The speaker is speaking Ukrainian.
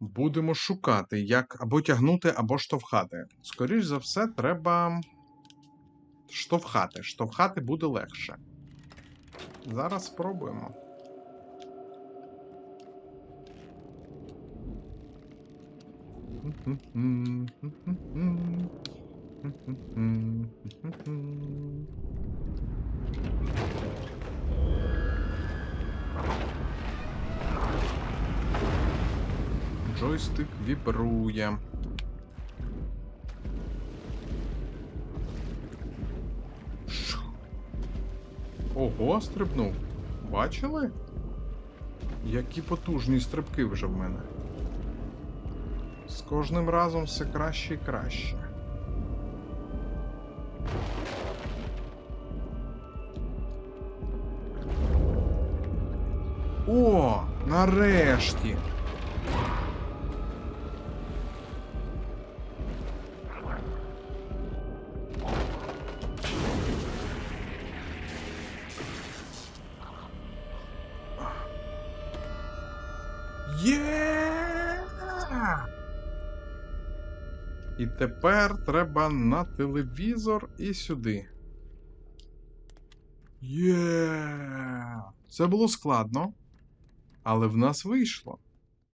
Будемо шукати, як або тягнути, або штовхати. Скоріш за все, треба штовхати. Штовхати буде легше. Зараз спробуємо. Джойстик вібрує. Ого, стрибнув. Бачили? Які потужні стрибки вже в мене. З кожним разом все краще і краще. О, нарешті. Є! І тепер треба на телевізор і сюди. Є! Це було складно, але в нас вийшло.